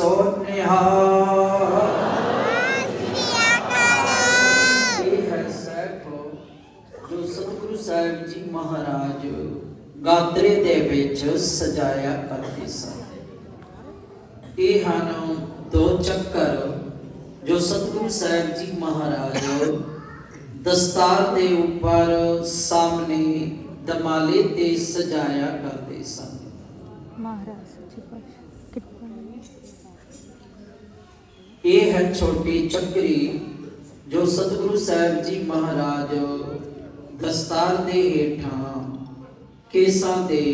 ਸੋ ਨਿਹਾਲ ਇਹ ਹੈ ਸੈਫ ਜੋ ਸਤਿਗੁਰੂ ਸਾਹਿਬ ਜੀ ਮਹਾਰਾਜ ਗਾਦਰੇ ਦੇ ਵਿੱਚ ਸਜਾਇਆ ਕਰਦੇ ਸਨ। ਇਹ ਹਨ ਦੋ ਚੱਕਰ ਜੋ ਸਤਿਗੁਰੂ ਸਾਹਿਬ ਜੀ ਮਹਾਰਾਜ ਦਸਤਾਰ ਦੇ ਉੱਪਰ ਸਾਹਮਣੇ ਦਮਾਲੇ ਤੇ ਸਜਾਇਆ ਕਰਦੇ ਸਨ। ਮਹਾਰਾਜ ਸੱਚੇ ਪਾਤਸ਼ਾਹ। ਇਹ ਹੈ ਛੋਟੀ ਚੱਕਰੀ ਜੋ ਸਤਿਗੁਰੂ ਸਾਹਿਬ ਜੀ ਮਹਾਰਾਜ ਦਸਤਾਰ ਦੇ ਹੇਠਾਂ ਕੇਸਾਂ ਦੇ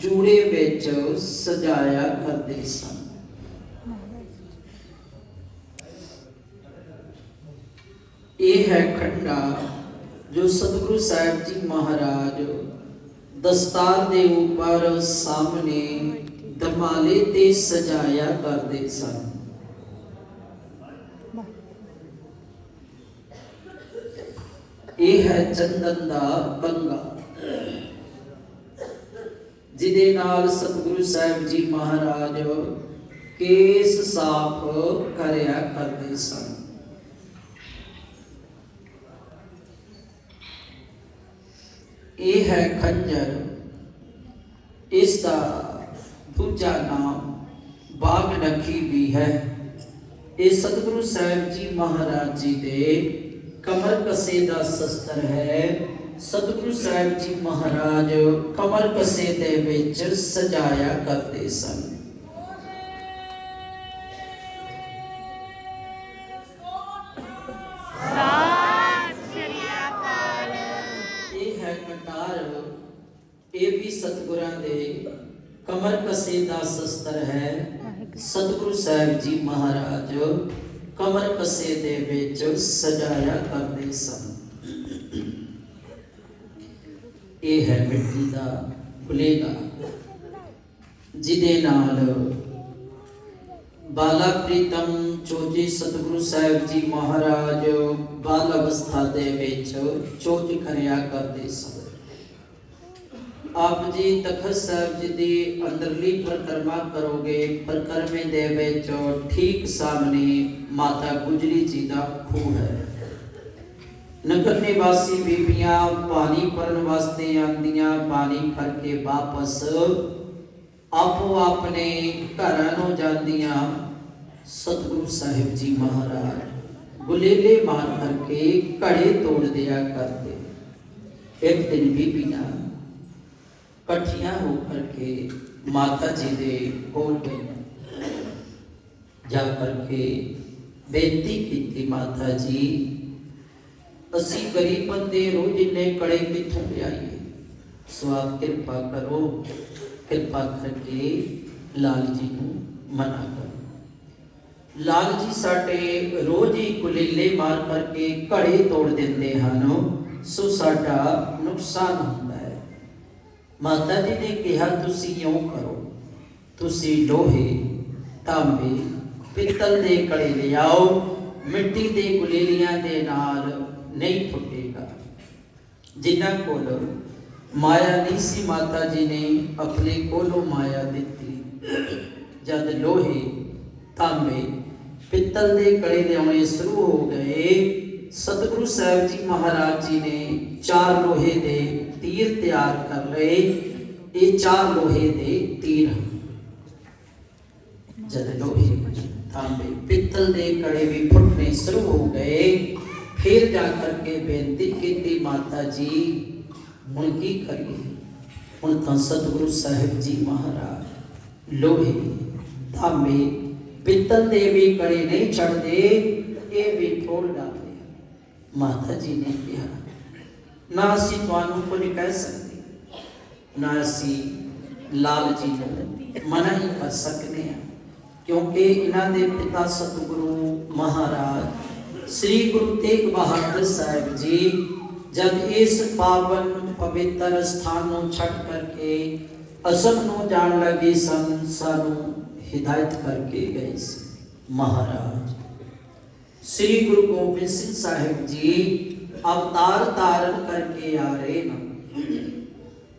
ਜੂੜੇ ਵਿੱਚ ਸਜਾਇਆ ਕਰਦੇ ਸਨ। ਇਹ ਹੈ ਖੰਡਾ ਜੋ ਸਤਿਗੁਰੂ ਸਾਹਿਬ ਜੀ ਮਹਾਰਾਜ ਦਸਤਾਰ ਦੇ ਉੱਪਰ ਸਾਹਮਣੇ ਦਮਾਲੇ ਤੇ ਸਜਾਇਆ ਕਰਦੇ ਸਨ। ਇਹ ਹੈ ਚੰਦਨ ਦਾ ਬੰਗਾ। ਜਿਹਦੇ ਨਾਲ ਸਤਿਗੁਰੂ ਸਾਹਿਬ ਜੀ ਮਹਾਰਾਜ ਕੇਸ ਸਾਫ਼ ਕਰਿਆ ਕਰਦੇ ਸਨ। ਇਹ ਹੈ ਖੰਜਰ। ਇਸ ਦਾ ਦੂਜਾ ਨਾਮ ਬਾਗ ਨਖੀ ਵੀ ਹੈ। ਇਹ ਸਤਿਗੁਰੂ ਸਾਹਿਬ ਜੀ ਮਹਾਰਾਜ ਜੀ ਦੇ ਕਮਰ ਕਸੇ ਦਾ ਸ਼ਸਤਰ ਹੈ। ਸਤਿਗੁਰੂ ਸਾਹਿਬ ਜੀ ਮਹਾਰਾਜ ਕਮਰ ਕਸੇ ਦੇ ਵਿੱਚ ਸਜਾਇਆ ਕਰਦੇ ਸਨ। ਇਹ ਹੈ ਕਟਾਰ। ਇਹ ਵੀ ਸਤਿਗੁਰਾਂ ਦੇ ਕਮਰ ਕਸੇ ਦਾ ਸ਼ਸਤਰ ਹੈ। ਸਤਿਗੁਰੂ ਸਾਹਿਬ ਜੀ ਮਹਾਰਾਜ ਕਮਰ ਕਸੇ ਦੇ ਵਿੱਚ ਸਜਾਇਆ ਕਰਦੇ ਸਨ। ਇਹ ਹੈ ਮਿੱਟੀ ਦਾ ਫੁਲੇਗਾ ਜਿਹਦੇ ਨਾਲ ਬਾਲਾ ਪ੍ਰੀਤਮ ਚੋਜੀ ਸਤਿਗੁਰੂ ਸਾਹਿਬ ਜੀ ਮਹਾਰਾਜ ਬਾਲ ਅਵਸਥਾ ਦੇ ਵਿੱਚ ਚੋਜ ਕਰਿਆ ਕਰਦੇ ਸਨ। ਆਪ ਜੀ ਤਖਤ ਸਾਹਿਬ ਜੀ ਦੀ ਅੰਦਰਲੀ ਪਰਿਕਰਮਾ ਕਰੋਗੇ, ਪਰਿਕਰਮੇ ਦੇ ਵਿੱਚ ਠੀਕ ਸਾਹਮਣੇ ਮਾਤਾ ਗੁਜਰੀ ਜੀ ਦਾ ਖੂਹ ਹੈ। ਨਗਰ ਨਿਵਾਸੀ ਬੀਬੀਆਂ ਪਾਣੀ ਭਰਨ ਵਾਸਤੇ ਆਂਦੀਆਂ ਪਾਣੀ ਭਰ ਕੇ ਵਾਪਸ ਆਪੋ ਆਪਣੇ ਘਰਾਂ ਨੂੰ ਜਾਂਦੀਆਂ। ਸਤਿਗੁਰੂ ਸਾਹਿਬ ਜੀ ਮਹਾਰਾਜ, ਗੁਲੇਲੇ ਮਾਰ ਕਰਕੇ ਘੜੇ ਤੋੜ ਦਿਆ ਕਰਦੇ। ਇੱਕ ਦਿਨ ਬੀਬੀਆਂ ਇਕੱਠੀਆਂ ਹੋ ਕਰਕੇ ਮਾਤਾ ਜੀ ਦੇ ਕੋਲ ਗਈਆਂ ਜਾ ਕਰਕੇ ਬੇਨਤੀ ਕੀਤੀ ਮਾਤਾ ਜੀ, ਅਸੀਂ ਗਰੀਬ ਬੰਦੇ ਰੋਜ਼ ਇੰਨੇ ਕੜੇ ਕਿੱਥੋਂ ਲਿਆਈਏ? ਸੋ ਆਪ ਕਿਰਪਾ ਕਰੋ, ਕਿਰਪਾ ਕਰਕੇ ਲਾਲ ਜੀ ਨੂੰ ਮਨਾ ਕਰੋ। ਲਾਲ ਜੀ ਸਾਡੇ ਰੋਜ਼ ਹੀ ਕੁਲੀਲੇ ਮਾਰ ਕਰਕੇ ਘੜੇ ਤੋੜ ਦਿੰਦੇ ਹਨ, ਸੋ ਸਾਡਾ ਨੁਕਸਾਨ ਹੁੰਦਾ ਮਾਤਾ ਜੀ ਨੇ ਕਿਹਾ, ਤੁਸੀਂ ਇਉਂ ਕਰੋ। ਤੁਸੀਂ ਲੋਹੇ, ਤਾਂਬੇ, ਪਿੱਤਲ ਦੇ ਕੜੇ ਲਿਆਓ, ਮਿੱਟੀ ਦੇ ਗੁਲੇਲੀਆਂ ਦੇ ਨਾਲ ਨਹੀਂ ਫੁੱਟੇਗਾ। ਜਿਨ੍ਹਾਂ ਕੋਲ ਮਾਇਆ ਨਹੀਂ ਸੀ, ਮਾਤਾ ਜੀ ਨੇ ਆਪਣੇ ਕੋਲੋਂ ਮਾਇਆ ਦਿੱਤੀ। ਜਦ ਲੋਹੇ, ਤਾਂਬੇ, ਪਿੱਤਲ ਦੇ ਕੜੇ ਲਿਆਉਣੇ ਸ਼ੁਰੂ ਹੋ ਗਏ ਸਤਿਗੁਰੂ ਸਾਹਿਬ ਜੀ ਮਹਾਰਾਜ ਜੀ ਨੇ ਚਾਰ ਲੋਹੇ ਦੇ ਤੀਰ ਤਿਆਰ ਕਰ ਲਏ। ਇਹ ਚਾਰ ਲੋਹੇ ਦੇ ਤੀਰ ਜਦ ਲੋਹੇ ਤਾਂਬੇ ਪਿੱਤਲ ਦੇ ਕੜੇ ਵੀ ਫੁੱਟਣੇ ਸ਼ੁਰੂ ਹੋ ਗਏ, ਫਿਰ ਜਾ ਕਰਕੇ ਬੇਨਤੀ ਕੀਤੀ, ਮਾਤਾ ਜੀ, ਹੁਣ ਕੀ ਕਰੀਏ? ਹੁਣ ਤਾਂ ਸਤਿਗੁਰੂ ਸਾਹਿਬ ਜੀ ਮਹਾਰਾਜ ਲੋਹੇ, ਤਾਂਬੇ, ਪਿੱਤਲ ਦੇ ਵੀ ਕੜੇ ਨਹੀਂ ਛੱਡਦੇ, ਇਹ ਵੀ ਖੋਲ ਡਾਲਦੇ ਮਾਤਾ ਜੀ ਨੇ ਕਿਹਾ, ਨਾ ਅਸੀਂ ਤੁਹਾਨੂੰ ਕੁਝ ਕਹਿ ਸਕਦੇ, ਨਾ ਅਸੀਂ ਲਾਲ ਜੀ ਨੂੰ ਮਨਾ ਹੀ ਕਰ ਸਕਦੇ ਹਾਂ, ਕਿਉਂਕਿ ਇਹਨਾਂ ਦੇ ਪਿਤਾ ਸਤਿਗੁਰੂ ਮਹਾਰਾਜ, ਸ੍ਰੀ ਗੁਰੂ ਤੇਗ ਬਹਾਦਰ ਸਾਹਿਬ ਜੀ ਜਦ ਇਸ ਪਾਵਨ ਪਵਿੱਤਰ ਸਥਾਨ ਨੂੰ ਛੱਡ ਕਰਕੇ ਅਸਲ ਨੂੰ ਜਾਣ ਲੱਗੇ ਸਨ, ਸਾਨੂੰ ਹਿਦਾਇਤ ਕਰਕੇ ਗਏ ਸੀ। ਮਹਾਰਾਜ ਸ੍ਰੀ ਗੁਰੂ ਗੋਬਿੰਦ ਸਿੰਘ ਸਾਹਿਬ ਜੀ ਅਵਤਾਰ ਧਾਰਨ ਕਰਕੇ ਆ ਰਹੇ ਨੇ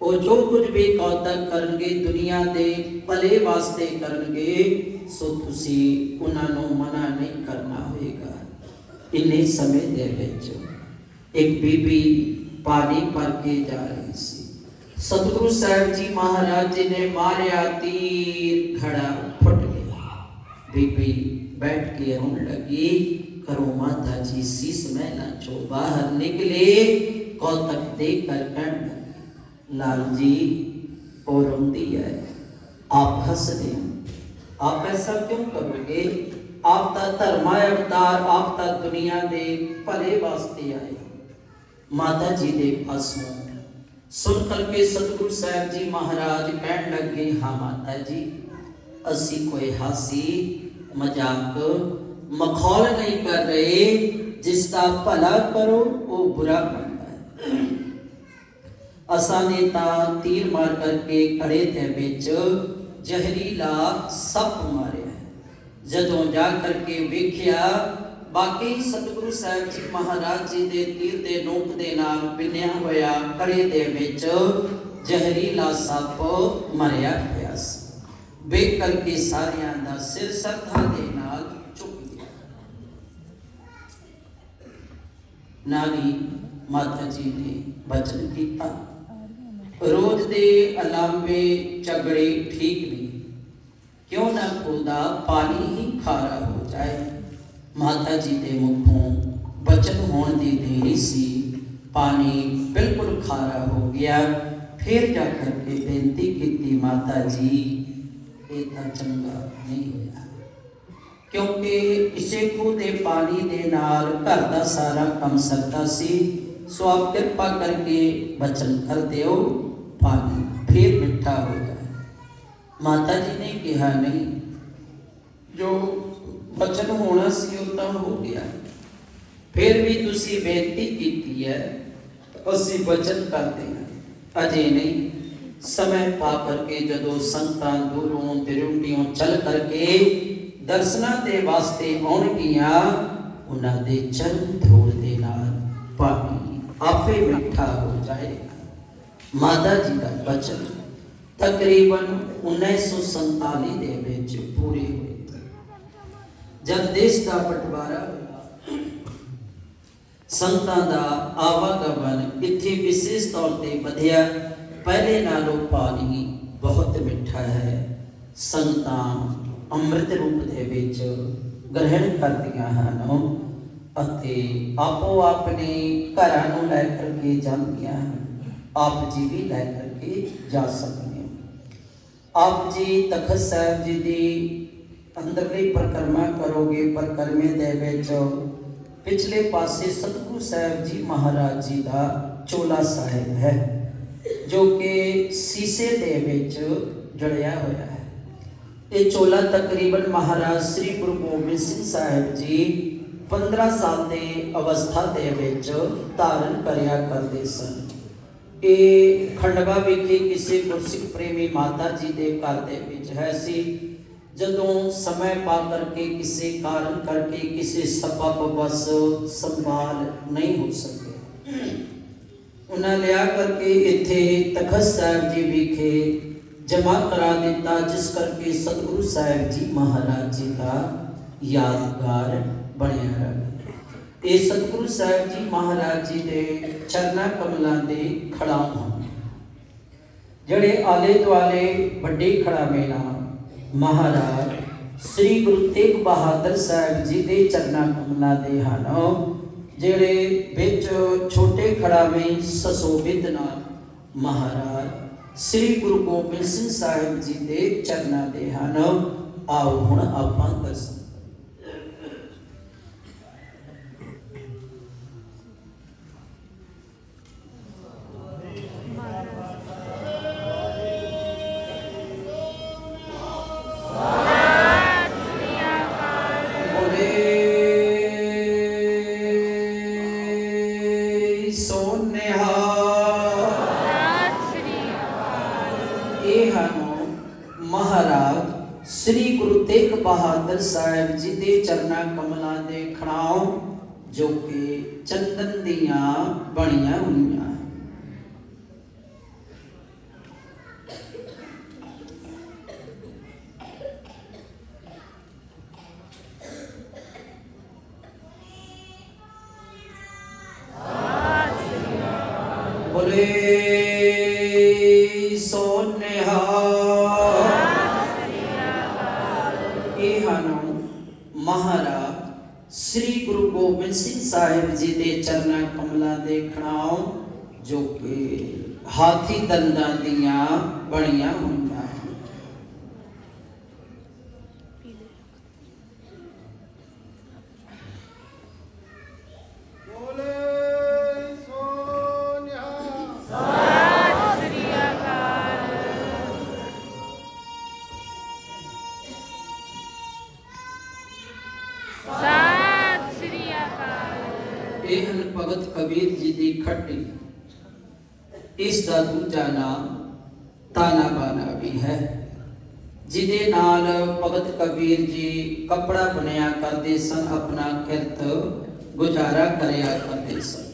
ਉਹ ਜੋ ਕੁਝ ਵੀ ਕੌਤਕ ਕਰਨਗੇ, ਦੁਨੀਆ ਦੇ ਭਲੇ ਵਾਸਤੇ ਕਰਨਗੇ, ਸੋ ਤੁਸੀਂ ਉਹਨਾਂ ਨੂੰ ਮਨਾ ਨਹੀਂ ਕਰਨਾ ਹੋਏਗਾ। ਇੰਨੇ ਸਮੇਂ ਦੇ ਵਿੱਚ ਇੱਕ ਬੀਬੀ ਪਾਣੀ ਭਰ ਕੇ ਜਾ ਰਹੀ ਸੀ। ਸਤਿਗੁਰੂ ਸਾਹਿਬ ਜੀ ਮਹਾਰਾਜ ਜੀ ਨੇ ਮਾਰਿਆ ਤੀਰ ਖੜਾ ਫੁੱਟ ਗਿਆ। ਬੀਬੀ ਬੈਠ ਕੇ ਰੋਣ ਲੱਗੀ। ਕਰੋ ਮਾਤਾ ਜੀ ਸੀਸ ਮਹਿਲਾ ਚੋਂ ਬਾਹਰ ਨਿਕਲੇ ਕੌਤਕ ਦੇ ਕਰ ਕਹਿਣ ਲੱਗੇ ਲਾਲ ਜੀ ਉਹ ਰੋਂਦੀ ਹੈ ਆਪ ਹੱਸਦੇ ਹੋ आप ऐसा क्यों करोगे आप ਤਾਂ ਧਰਮਾ ਅਵਤਾਰ ਆਪ ਤਾਂ ਦੁਨੀਆ ਦੇ ਭਲੇ ਵਾਸਤੇ ਆਏ ਮਾਤਾ ਜੀ ਦੇ ਪਾਸੋਂ ਸੁਣ ਕਰਕੇ ਸਤਿਗੁਰੂ ਸਾਹਿਬ ਜੀ ਮਹਾਰਾਜ ਕਹਿਣ ਲੱਗੇ ਹਾਂ ਮਾਤਾ ਜੀ ਅਸੀਂ ਕੋਈ ਹਾਸੀ ਮਜ਼ਾਕ ਮਖੌਲ ਨਹੀਂ ਕਰ ਰਹੇ, ਜਿਸ ਦਾ ਭਲਾ ਕਰੋ, ਉਹ ਬੁਰਾ ਕਰਦਾ ਹੈ। ਅਸਾਂ ਨੇ ਤਾਂ ਤੀਰ ਮਾਰ ਕਰਕੇ ਕੜੇ ਦੇ ਵਿੱਚ, ਜ਼ਹਿਰੀਲਾ ਸੱਪ ਮਾਰਿਆ ਜਦੋਂ ਜਾ ਕਰਕੇ ਵੇਖਿਆ ਬਾਕੀ ਸਤਿਗੁਰੂ ਸਾਹਿਬ ਜੀ ਮਹਾਰਾਜ ਜੀ ਦੇ ਤੀਰ ਦੇ ਨੋਕ ਦੇ ਨਾਲ ਪਿੰਨਿਆ ਹੋਇਆ ਕੜੇ ਦੇ ਵਿੱਚ ਜ਼ਹਿਰੀਲਾ ਸੱਪ ਮਰਿਆ ਹੋਇਆ ਸੀ। ਵੇਖ ਕਰਕੇ ਸਾਰਿਆਂ ਦਾ ਸਿਰ ਸਰਧਾ ਦੇ ਨਾਲ ਝੁਕ ਗਿਆ ਨਾਨੀ ਮਾਤਾ ਜੀ ਨੇ ਬਚਨ ਕੀਤਾ। ਰੋਜ਼ ਦੇ ਅਲਾਂਬੇ ਝਗੜੇ ਠੀਕ ਨਹੀਂ। ਕਿਉਂ ਨਾ ਖੁਦਾ ਪਾਣੀ ਹੀ ਖਾਰਾ ਹੋ ਜਾਏ। ਮਾਤਾ ਜੀ ਦੇ ਮੁਖੋਂ ਬਚਨ ਹੋਣ ਦੀ ਦੇਰੀ ਸੀ। ਪਾਣੀ ਬਿਲਕੁਲ ਖਾਰਾ ਹੋ ਗਿਆ। ਫਿਰ ਜਾ ਕਰਕੇ ਬੇਨਤੀ ਕੀਤੀ, ਮਾਤਾ ਜੀ, ਇਹ ਤਾਂ ਚੰਗਾ ਨਹੀਂ ਹੋਇਆ। ਕਿਉਂਕਿ ਇਸੇ ਖੂਹ ਦੇ ਪਾਣੀ ਦੇ ਨਾਲ ਘਰ ਦਾ ਸਾਰਾ ਕੰਮ ਸਰਦਾ ਸੀ, ਸੋ ਆਪ ਕਿਰਪਾ ਕਰਕੇ ਬਚਨ ਕਰ ਦਿਓ, ਪਾਣੀ ਫੇਰ ਮਿੱਠਾ ਹੋ ਜਾਏ। ਮਾਤਾ ਜੀ ਨੇ ਕਿਹਾ, ਨਹੀਂ, ਜੋ ਬਚਨ ਹੋਣਾ ਸੀ ਉਹ ਤਾਂ ਹੋ ਗਿਆ। ਫਿਰ ਵੀ ਤੁਸੀਂ ਬੇਨਤੀ ਕੀਤੀ ਹੈ, ਅਸੀਂ ਬਚਨ ਕਰਦੇ ਹਾਂ ਅਜੇ ਨਹੀਂ, ਸਮੇਂ ਪਾ ਕਰਕੇ ਜਦੋਂ ਸੰਤਾਂ ਦੂਰੋਂ ਤਿਰੁੰਡੀਆਂ ਚਲ ਕਰਕੇ ਦਰਸ਼ਨਾਂ ਦੇ ਵਾਸਤੇ ਆਉਣਗੀਆਂ ਉਹਨਾਂ ਦੇ ਚਰਨ ਧੂੜ ਦੇ ਨਾਲ। ਪਾਣੀ ਆਪੇ ਮਿੱਠਾ ਹੋ ਜਾਏਗਾ ਮਾਤਾ ਜੀ ਦਾ ਬਚਨ ਤਕਰੀਬਨ 1947 ਦੇ ਵਿੱਚ ਪੂਰੇ ਹੋਏ। ਜਦ ਦੇਸ਼ ਦਾ ਪਟਵਾਰਾ ਹੋਇਆ, ਸੰਤਾਂ ਦਾ ਆਵਾਗਮਨ ਇੱਥੇ ਵਿਸ਼ੇਸ਼ ਤੌਰ ਤੇ ਵਧਿਆ। ਪਹਿਲੇ ਨਾਲੋਂ ਪਾਣੀ ਬਹੁਤ ਮਿੱਠਾ ਹੈ। ਸੰਤਾਂ ਅੰਮ੍ਰਿਤ ਰੂਪ ਦੇ ਵਿੱਚ ਗ੍ਰਹਿਣ ਕਰਦੀਆਂ ਹਨ ਅਤੇ ਆਪੋ ਆਪਣੇ ਘਰਾਂ ਨੂੰ ਲੈ ਕਰਕੇ ਜਾਂਦੀਆਂ ਹਨ। ਆਪ ਜੀ ਵੀ ਲੈ ਕਰਕੇ ਜਾ ਸਕਦੇ ਹੋ ਆਪ ਜੀ ਤਖਤ ਸਾਹਿਬ ਜੀ ਦੀ ਅੰਦਰਲੀ ਪਰਿਕਰਮਾ ਕਰੋਗੇ, ਪਰਿਕਰਮੇ ਦੇ ਵਿੱਚ ਪਿਛਲੇ ਪਾਸੇ ਸਤਿਗੁਰੂ ਸਾਹਿਬ ਜੀ ਮਹਾਰਾਜ ਜੀ ਦਾ ਚੋਲਾ ਸਾਹਿਬ ਹੈ, ਜੋ ਕਿ ਸੀਸੇ ਦੇ ਵਿੱਚ ਜੜਿਆ ਹੋਇਆ ਇਹ ਚੋਲਾ ਤਕਰੀਬਨ ਮਹਾਰਾਜ ਸ੍ਰੀ ਗੁਰੂ ਗੋਬਿੰਦ ਸਿੰਘ ਸਾਹਿਬ ਜੀ 15 ਸਾਲ ਦੇ ਅਵਸਥਾ ਦੇ ਵਿੱਚ ਧਾਰਨ ਕਰਿਆ ਕਰਦੇ ਸਨ। ਇਹ ਖੰਡਵਾ ਵਿਖੇ ਕਿਸੇ ਗੁਰਸਿੱਖ ਪ੍ਰੇਮੀ ਮਾਤਾ ਜੀ ਦੇ ਘਰ ਦੇ ਵਿੱਚ ਹੈ ਸੀ। ਜਦੋਂ ਸਮੇਂ ਪਾ ਕਰਕੇ ਕਿਸੇ ਕਾਰਨ ਕਰਕੇ ਕਿਸੇ ਸਬਬ ਬਸ ਸੰਭਾਲ ਨਹੀਂ ਹੋ ਸਕੇ ਉਹਨਾਂ ਲਿਆ ਕਰਕੇ ਇੱਥੇ ਤਖਤ ਸਾਹਿਬ ਜੀ ਵਿਖੇ ਜਮਾ ਕਰਾ ਦਿੱਤਾ, ਜਿਸ ਕਰਕੇ ਸਤਿਗੁਰੂ ਸਾਹਿਬ ਜੀ ਮਹਾਰਾਜ ਜੀ ਦਾ ਯਾਦਗਾਰ ਬਣਿਆ ਰਹੇ। ਇਹ ਸਤਿਗੁਰੂ ਸਾਹਿਬ ਜੀ ਮਹਾਰਾਜ ਜੀ ਦੇ ਚਰਨਾ ਕਮਲਾਂ ਦੇ ਖੜਾਉ ਹਨ। ਜਿਹੜੇ ਆਲੇ ਦੁਆਲੇ ਵੱਡੇ ਖੜਾਵੇਂ ਨਾਲ ਮਹਾਰਾਜ ਸ੍ਰੀ ਗੁਰੂ ਤੇਗ ਬਹਾਦਰ ਸਾਹਿਬ ਜੀ ਦੇ ਚਰਨਾ ਕਮਲਾਂ ਦੇ ਹਨ, ਜਿਹੜੇ ਵਿੱਚ ਛੋਟੇ ਖੜਾਵੇਂ ਸਸੋਭਿਤ ਨਾਲ ਮਹਾਰਾਜ ਸ੍ਰੀ ਗੁਰੂ ਗੋਬਿੰਦ ਸਿੰਘ ਸਾਹਿਬ ਜੀ ਦੇ ਚਰਨਾਂ ਦੇ ਹਨ। ਆਓ ਹੁਣ ਆਪਾਂ ਦਰਸ਼ਨ ਤੇਗ ਬਹਾਦਰ ਸਾਹਿਬ ਜੀ ਦੇ ਚਰਨਾ ਕਮਲਾਂ ਦੇ ਖੜਾਓ, ਜੋ ਕਿ ਚੰਦਨ ਦੀਆਂ ਬਣੀਆਂ ਹੋਈਆਂ Olé! ਸ੍ਰੀ ਗੁਰੂ ਗੋਬਿੰਦ ਸਿੰਘ ਸਾਹਿਬ ਜੀ ਦੇ ਚਰਨਾਂ ਕਮਲਾਂ ਦੇ ਖਣਾਓ ਜੋ ਕਿ ਹਾਥੀ ਦੰਦਾਂ ਦੀਆਂ ਬਣੀਆਂ ਹੋਈਆਂ ਭਗਤ ਕਬੀਰ ਜੀ ਦੀ ਖੱਟੀ। ਇਸ ਦਾ ਦੂਜਾ ਨਾਮ ਤਾਨਾ ਬਾਨਾ ਵੀ ਹੈ, ਜਿਹਦੇ ਨਾਲ ਭਗਤ ਕਬੀਰ ਜੀ ਕੱਪੜਾ ਬਣਿਆ ਕਰਦੇ ਸਨ, ਆਪਣਾ ਕਿਰਤ ਗੁਜ਼ਾਰਾ ਕਰਿਆ ਕਰਦੇ ਸਨ।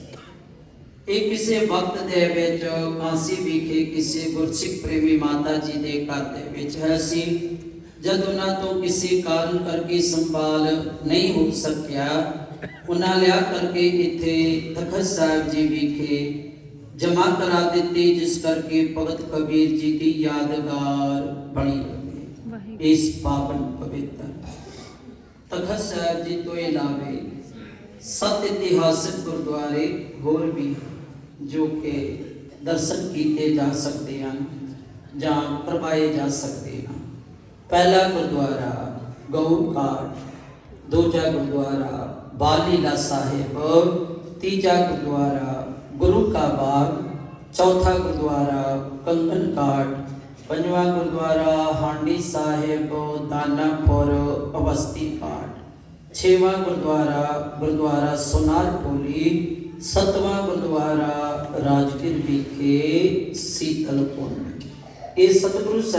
ਇਹ ਕਿਸੇ ਵਕਤ ਦੇ ਵਿੱਚ ਕਾਂਸੀ ਵਿਖੇ ਕਿਸੇ ਗੁਰਸਿੱਖ ਪ੍ਰੇਮੀ ਮਾਤਾ ਜੀ ਦੇ ਘਰ ਦੇ ਵਿੱਚ ਹੈ ਸੀ, ਜਦ ਉਹਨਾਂ ਤੋਂ ਕਿਸੇ ਕਾਰਨ ਕਰਕੇ ਸੰਭਾਲ ਨਹੀਂ ਹੋ ਸਕਿਆ। ਉਹਨਾਂ ਲਿਆ ਕਰਕੇ ਇੱਥੇ ਤਖਤ ਸਾਹਿਬ ਜੀ ਵਿਖੇ ਜਮਾ ਕਰਾ ਦਿੱਤੀ ਜਿਸ ਕਰਕੇ ਭਗਤ ਕਬੀਰ ਜੀ ਦੀ ਯਾਦਗਾਰ ਬਣੀ ਰਹੇ ਇਸ ਪਾਵਨ ਪਵਿੱਤਰ। ਤਖਤ ਸਾਹਿਬ ਜੀ ਤੋਂ ਇਲਾਵੇ ਸੱਤ ਇਤਿਹਾਸਕ ਗੁਰਦੁਆਰੇ ਹੋਰ ਵੀ ਜੋ ਕਿ ਦਰਸ਼ਨ ਕੀਤੇ ਜਾ ਸਕਦੇ ਹਨ ਜਾਂ ਪ੍ਰਵਾਏ ਜਾ ਸਕਦੇ ਹਨ। ਪਹਿਲਾ ਗੁਰਦੁਆਰਾ ਗਊ ਘਾਟ ਦੂਜਾ ਗੁਰਦੁਆਰਾ ਬਾਲੀਲਾ ਸਾਹਿਬ ਤੀਜਾ ਗੁਰਦੁਆਰਾ ਗੁਰੂ ਕਾ ਬਾਗ ਚੌਥਾ ਗੁਰਦੁਆਰਾ ਕੰਗਨ ਘਾਟ ਪੰਜਵਾਂ ਗੁਰਦੁਆਰਾ ਹਾਂਡੀ ਸਾਹਿਬ ਦਾਨਾਪੁਰ ਅਵਸਥੀ ਘਾਟ ਛੇਵਾਂ ਗੁਰਦੁਆਰਾ ਗੁਰਦੁਆਰਾ ਸੋਨਾਰਪੁਰੀ ਸਤਵਾਂ ਗੁਰਦੁਆਰਾ ਰਾਜਗੀਰ ਵਿਖੇ ਸੀਤਲਪੁਰ ਇਹ ਸਤਿਗੁਰੂ ਸਾਹਿਬ